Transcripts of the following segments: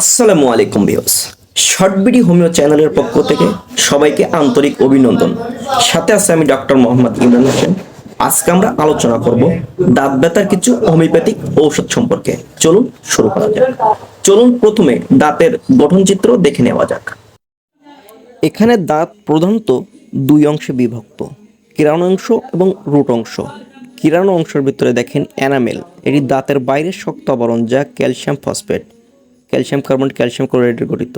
আসসালামু আলাইকুম views short BD homeo চ্যানেলের পক্ষ থেকে সবাইকে আন্তরিক অভিনন্দন। সাথে আছে আমি ডক্টর মোহাম্মদ ইমরান হোসেন। আজকে আমরা আলোচনা করব দাঁত ব্যথার কিছু হোমিওপ্যাথিক ঔষধ সম্পর্কে। চলুন শুরু করা যাক। চলুন প্রথমে দাঁতের গঠনচিত্র দেখে নেওয়া যাক। এখানে দাঁত প্রধানত দুই অংশে বিভক্ত কিরানো অংশ এবং রুট অংশ। কিরানো অংশের ভিতরে দেখেন অ্যানামেল এটি দাঁতের বাইরের শক্ত আবরণ যা calcium phosphate. Calcium carbon, calcium ক্লোরাইডের গঠিত।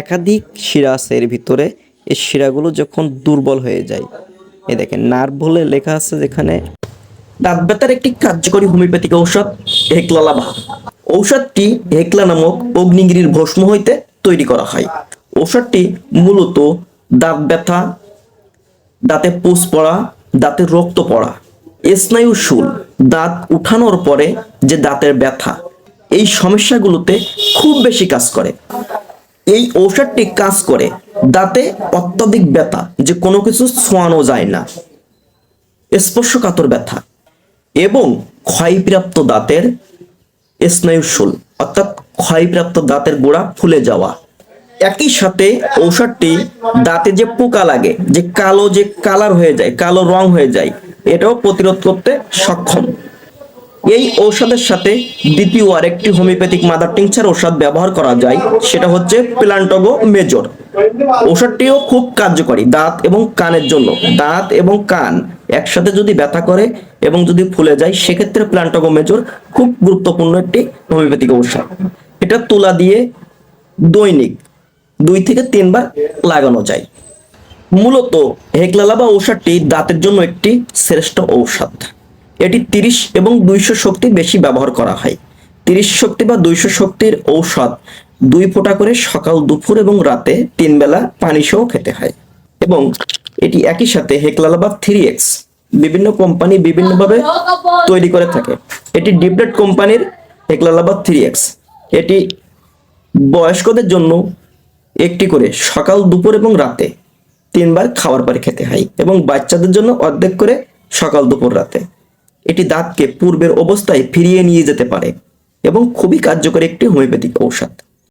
একাধিক শিরা আছে এর ভিতরে। এই শিরাগুলো যখন দুর্বল হয়ে যায় এ দেখেন নার্ভ বলে লেখা আছে যেখানে দাঁত ব্যথার একটি কার্যকরী হোমিওপ্যাথিক ঔষধ হেকলালাভা ঔষধটি হেকলা নামক অগ্নিগিরির ভস্ম হইতে তৈরি করা হয়। ঔষধটি মূলত দাঁত ব্যথা, দাঁতে পুষ পড়া, দাঁতে রক্ত পড়া স্নায়ু শুল দাঁত উঠানোর পরে যে দাঁতের ব্যথা এই সমস্যাগুলোতে খুব বেশি কাজ করে। এই ঔষধটি কাজ করে দাঁতে অত্যাধিক ব্যথা, যে কোনো কিছু ছোঁয়ানো যায় না। স্পর্শকাতর ব্যথা এবং ক্ষয়প্রাপ্ত দাঁতের স্নায়ুশুল অর্থাৎ ক্ষয়প্রাপ্ত দাঁতের গোড়া ফুলে যাওয়া। একই সাথে ঔষধটি দাঁতে যে পোকা লাগে, যে কালো যে কালার হয়ে যায়, কালো রং হয়ে যায়, এটাও প্রতিরোধ করতে সক্ষম। এই ঔষধের সাথে দ্বিতীয় আরেকটি হোমিওপ্যাথিক মাদার টিংচার ঔষধ ব্যবহার করা যায়, সেটা হচ্ছে প্লান্টগো মেজর। ঔষধটিও খুব কার্যকরী দাঁত এবং কানের জন্য। দাঁত এবং কান একসাথে যদি ব্যথা করে এবং যদি ফুলে যায়, সেক্ষেত্রে প্লান্টগো মেজর খুব গুরুত্বপূর্ণ একটি হোমিওপ্যাথিক ঔষধ। এটা তুলা দিয়ে দৈনিক দুই থেকে তিনবার লাগানো যায়। মূলত হেকলালা বা ঔষধটি দাঁতের জন্য একটি শ্রেষ্ঠ ঔষধ। এটি তিরিশ এবং দুইশো শক্তি বেশি ব্যবহার করা হয়। তিরিশ শক্তি বা দুইশো শক্তির ঔষধ দুই ফোঁটা করে সকাল, দুপুর এবং রাতে তিন বেলা পানি সহ খেতে হয় এবং এটি একই সাথে হেকলালা বা থ্রি এক্স বিভিন্ন কোম্পানি বিভিন্নভাবে তৈরি করে থাকে। এটি ডিপলেট কোম্পানির হেকলালা বা থ্রি এক্স। এটি বয়স্কদের জন্য একটি করে সকাল, দুপুর এবং রাতে তিনবার খাওয়ার পরে খেতে হয় এবং বাচ্চাদের জন্য অর্ধেক করে সকাল, দুপুর, রাতে। এটি দাঁতকে পূর্বের অবস্থায় ফিরিয়ে নিয়ে যেতে পারে এবং খুবই কার্যকরী একটি হোমিওপ্যাথিক ঔষধ।